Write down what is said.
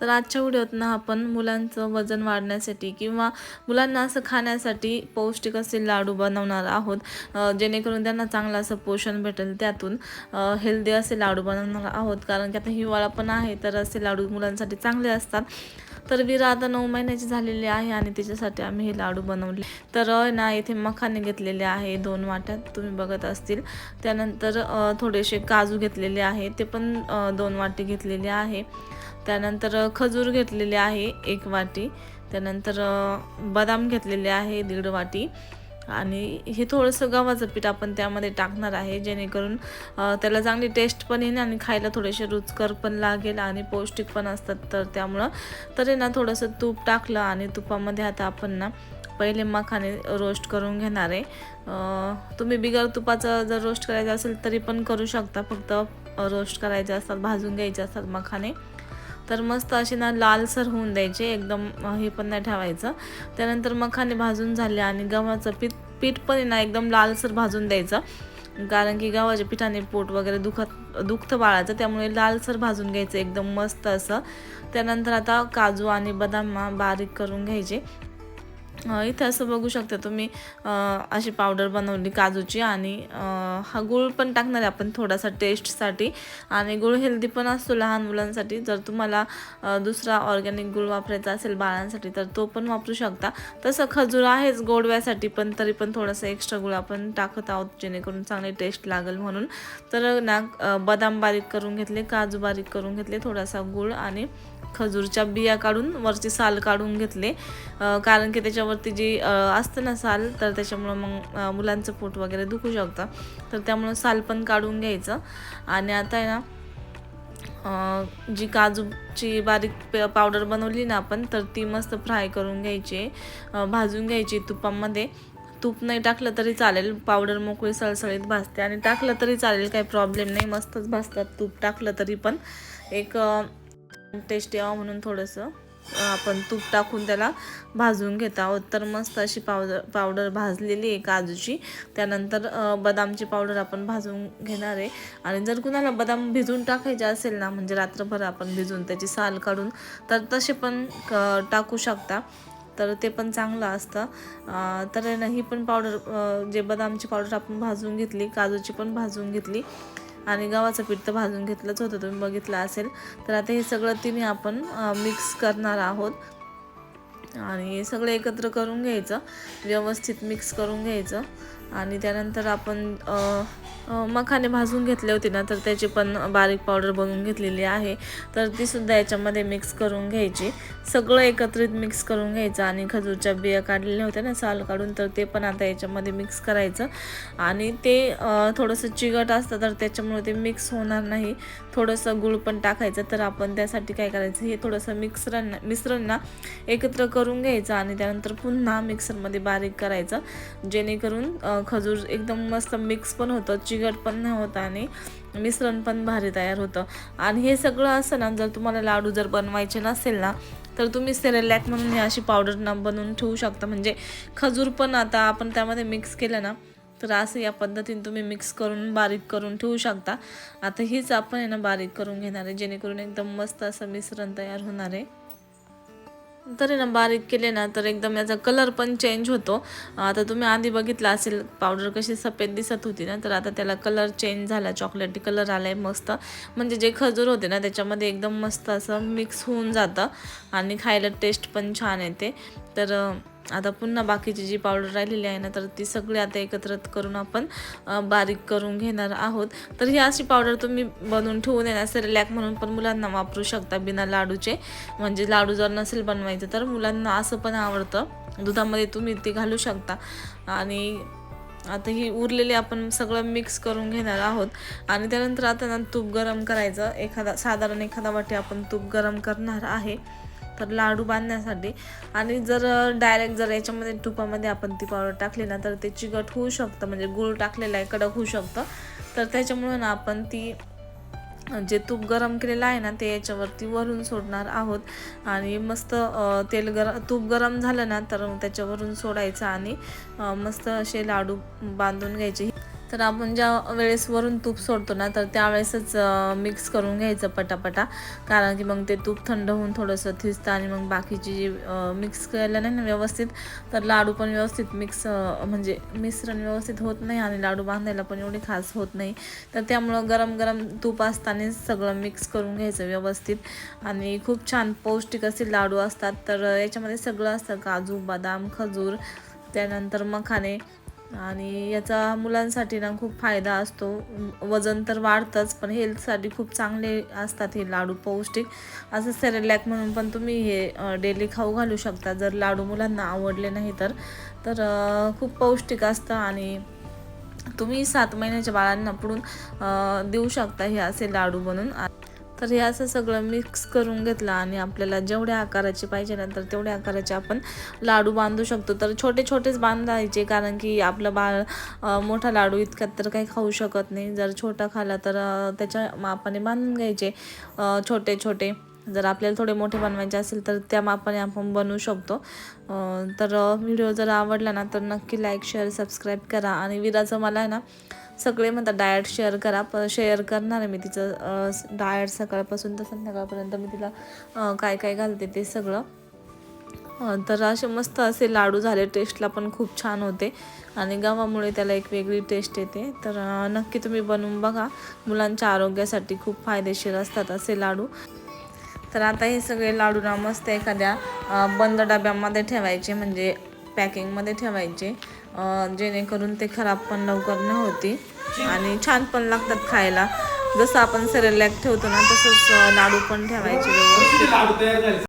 तर आजच्या व्हिडिओतनं आपण मुलांचं वजन वाढण्यासाठी किंवा मुलांना असं खाण्यासाठी पौष्टिक असे लाडू बनवणार आहोत. जेणेकरून त्यांना चांगलं असं पोषण भेटेल त्यातून. हेल्दी असे लाडू बनवणार आहोत. कारण की आता हिवाळा पण आहे तर असे लाडू मुलांसाठी चांगले असतात. तर विरा आता नऊ महिन्याची झालेली आहे आणि तिच्यासाठी आम्ही हे लाडू बनवले. तर ना इथे मखाने घेतलेले आहे दोन वाट्यात तुम्ही बघत असतील. त्यानंतर थोडेसे काजू घेतलेले आहे ते पण दोन वाटी घेतलेले आहे. त्यानंतर खजूर घेतलेले आहे एक वाटी. त्यानंतर बदाम घेतलेले आहे दीड वाटी. आणि हे थोडंसं गव्हाचं पीठ आपण त्यामध्ये टाकणार आहे जेणेकरून त्याला चांगली टेस्ट पण येईल आणि खायला थोडेसे रुचकर पण लागेल आणि पौष्टिक पण असतात. तर त्यामुळं तरी ना थोडंसं तूप टाकलं आणि तुपामध्ये आता आपण ना पहिले मखाने रोस्ट करून घेणार आहे. तुम्ही बिगर तुपाचं जर रोस्ट करायचं असेल तरी पण करू शकता. फक्त रोस्ट करायचे असतात भाजून घ्यायचे असतात मखाने. तर मस्त असे ना लालसर होऊन द्यायचे एकदम हे पण नाही ठेवायचं. त्यानंतर मखाने भाजून झाले आणि गव्हाचं पीठ पीठ पण ना एकदम लालसर भाजून द्यायचं. कारण की गव्हाच्या पिठाने पोट वगैरे दुखत दुखतं बाळाचं त्यामुळे लालसर भाजून घ्यायचं एकदम मस्त असं. त्यानंतर आता काजू आणि बदाम बारीक करून घ्यायचे. इथे असं बघू शकता तुम्ही अशी पावडर बनवली काजूची आणि हा गूळ पण टाकणार आहे आपण थोडासा टेस्टसाठी. आणि गुळ हेल्दी पण असतो लहान मुलांसाठी. जर तुम्हाला दुसरा ऑर्गॅनिक गुळ वापरायचा असेल बाळांसाठी तर तो पण वापरू शकता. तसं खजूर आहेच गोडव्यासाठी पण तरी पण थोडंसं एक्स्ट्रा गुळ आपण टाकत आहोत जेणेकरून चांगली टेस्ट लागेल म्हणून. तर ना बदाम बारीक करून घेतले काजू बारीक करून घेतले थोडासा गुळ आणि खजूरच्या बिया काढून वरची साल काढून घेतले. कारण की त्याच्यावरती जी असतं ना साल तर त्याच्यामुळं मग मुलांचं पोट वगैरे दुखू शकतं. तर त्यामुळं साल पण काढून घ्यायचं. आणि आता आहे ना जी काजूची बारीक पावडर बनवली ना आपण तर ती मस्त फ्राय करून घ्यायची. भाजून घ्यायची तुपामध्ये. तूप नाही टाकलं तरी चालेल पावडर मोकळी सळसळीत भाजते. आणि टाकलं तरी चालेल काही प्रॉब्लेम नाही मस्तच भाजतात. तूप टाकलं तरी पण. एक टेस्ट यावं म्हणून थोडंसं आपण तूप टाकून त्याला भाजून घेत आहोत. तर मस्त अशी पावडर पावडर भाजलेली आहे काजूची. त्यानंतर बदामची पावडर आपण भाजून घेणार आहे. आणि जर कुणाला बदाम भिजून टाकायचे असेल ना म्हणजे रात्रभर आपण भिजून त्याची साल काढून तर तसे पण टाकू शकता. तर ते पण चांगलं असतं. तर ही पण पावडर जे बदामची पावडर आपण भाजून घेतली काजूची पण भाजून घेतली आणि गव्हाचं पीठ तर भाजून घेतलंच होतं तुम्ही बघितलं असेल. तर आता हे सगळं तिन्ही आपण मिक्स करणार आहोत. आणि सगळं एकत्र करून घ्यायचं व्यवस्थित मिक्स करून घ्यायचं. आणि त्यानंतर आपण मखाने भाजून घेतले होते ना तर त्याची पण बारीक पावडर बनवून घेतलेली आहे. तर ती सुद्धा याच्यामध्ये मिक्स करून घ्यायची. सगळं एकत्रित मिक्स करून घ्यायचं आणि खजूरच्या बिया काढलेल्या होत्या ना साल काढून तर ते पण आता याच्यामध्ये मिक्स करायचं. आणि ते थोडंसं चिकट असतं तर त्याच्यामुळे ते मिक्स होणार नाही. थोडंसं गुळ पण टाकायचं तर आपण त्यासाठी काय करायचं हे थोडंसं मिक्सरण मिश्रण ना एकत्र करून घ्यायचं आणि त्यानंतर पुन्हा मिक्सरमध्ये बारीक करायचं. जेणेकरून खजूर एकदम मस्त मिक्स पण होतं चिकट पण नाही आणि मिश्रण पण भारी तयार होतं. आणि हे सगळं असं ना जर तुम्हाला लाडू जर बनवायचे नसेल ना तर तुम्ही सेरेलॅक म्हणून ही अशी पावडर ना बनवून ठेवू शकता. म्हणजे खजूर पण आता आपण त्यामध्ये मिक्स केलं ना तर असं या पद्धतीने तुम्ही मिक्स करून बारीक करून ठेवू शकता. आता हीच आपण आहे ना बारीक करून घेणार आहे जेणेकरून एकदम मस्त असं मिश्रण तयार होणार आहे. तरी ना बारीक केले ना तर एकदम याचा कलर पण चेंज होतो. आता तुम्ही आधी बघितलं असेल पावडर कशी सफेद दिसत होती ना तर आता त्याला कलर चेंज झाला चॉकलेटी कलर आलाय मस्त. म्हणजे जे खजूर होते ना त्याच्यामध्ये एकदम मस्त असं मिक्स होऊन जातं आणि खायला टेस्ट पण छान येते. तर आता पुन्हा बाकीची जी पावडर राहिलेली आहे ना तर ती सगळी आता एकत्र करून आपण बारीक करून घेणार आहोत. तर ही अशी पावडर तुम्ही बनवून ठेवून येणार सेरेलॅक म्हणून पण मुलांना वापरू शकता बिना लाडूचे. म्हणजे लाडू जर नसेल बनवायचं तर मुलांना असं पण आवडतं. दुधामध्ये तुम्ही ती घालू शकता. आणि आता ही उरलेली आपण सगळं मिक्स करून घेणार आहोत. आणि त्यानंतर आता ना तूप गरम करायचं. एखादा साधारण एखादा वाटी आपण तूप गरम करणार आहे. तर लाडू बांधण्यासाठी. आणि जर डायरेक्ट जर याच्यामध्ये तुपामध्ये आपण ती पावडर टाकली ना तर ते चिकट होऊ शकतं. म्हणजे गूळ टाकलेला आहे कडक होऊ शकतं. तर त्याच्यामुळे ना आपण ती जे तूप गरम केलेलं आहे ना ते याच्यावरती वरून सोडणार आहोत. आणि मस्त तेल गरम तूप गरम झालं ना तर त्याच्यावरून सोडायचं आणि मस्त असे लाडू बांधून घ्यायचे. तर आपण ज्या वेळेस वरून तूप सोडतो ना तर त्यावेळेसच मिक्स करून घ्यायचं पटापटा. कारण की मग ते तूप थंड होऊन थोडंसं थिजतं आणि मग बाकीची जी मिक्स केलं नाही ना व्यवस्थित तर लाडू पण व्यवस्थित मिक्स म्हणजे मिश्रण व्यवस्थित होत नाही आणि लाडू बांधायला पण एवढे खास होत नाही. तर त्यामुळं गरम गरम तूप असतानाच सगळं मिक्स करून घ्यायचं व्यवस्थित. आणि खूप छान पौष्टिक असे लाडू असतात. तर याच्यामध्ये सगळं असतं. काजू बदाम खजूर त्यानंतर मखाने आणि याचा मुलांसाठी ना खूप फायदा असतो. वजन तर वाढतंच पण हेल्थसाठी खूप चांगले असतात हे लाडू पौष्टिक. असं सेरेलॅक म्हणून पण तुम्ही हे डेली खाऊ घालू शकता. जर लाडू मुलांना आवडले नाही तर तर खूप पौष्टिक असतं आणि तुम्ही सात महिन्याच्या बाळांना पुढून देऊ शकता हे असे लाडू बनून. तर हे असं सगळं मिक्स करून घेतलं आणि आपल्याला जेवढ्या आकाराचे पाहिजे ना तर तेवढ्या आकाराचे आपण लाडू बांधू शकतो. तर छोटे छोटेच बांधायचे कारण की आपलं बाळ मोठा लाडू इतक्यात तर काही खाऊ शकत नाही. जर छोटा खाला तर त्याच्या मापाने बांधून घ्यायचे. छोटे छोटे. जर आपल्याला थोडे मोठे बनवायचे असेल तर त्या मापाने आपण बनवू शकतो. तर व्हिडिओ जर आवडला ना तर नक्की लाईक शेअर सबस्क्राईब करा. आणि विराचं मला आहे ना सगळे म्हणतात डाएट शेअर करा. प शेअर करणार आहे मी तिचं डाएट सकाळपासून तर संध्याकाळपर्यंत मी तिला काय काय घालते ते सगळं. तर असे मस्त असे लाडू झाले. टेस्टला पण खूप छान होते. आणि गव्हामुळे त्याला एक वेगळी टेस्ट येते. तर नक्की तुम्ही बनवून बघा. मुलांच्या आरोग्यासाठी खूप फायदेशीर असतात असे लाडू. तर आता हे सगळे लाडू ना मस्त एखाद्या बंद डब्यामध्ये ठेवायचे. म्हणजे पॅकिंगमध्ये ठेवायचे. जेणेकरून ते खराब पण लवकर न होती आणि छान पण लागतात खायला. जसं आपण सेरेलॅक ठेवतो ना तसंच लाडू पण ठेवायचे व्यवस्थित.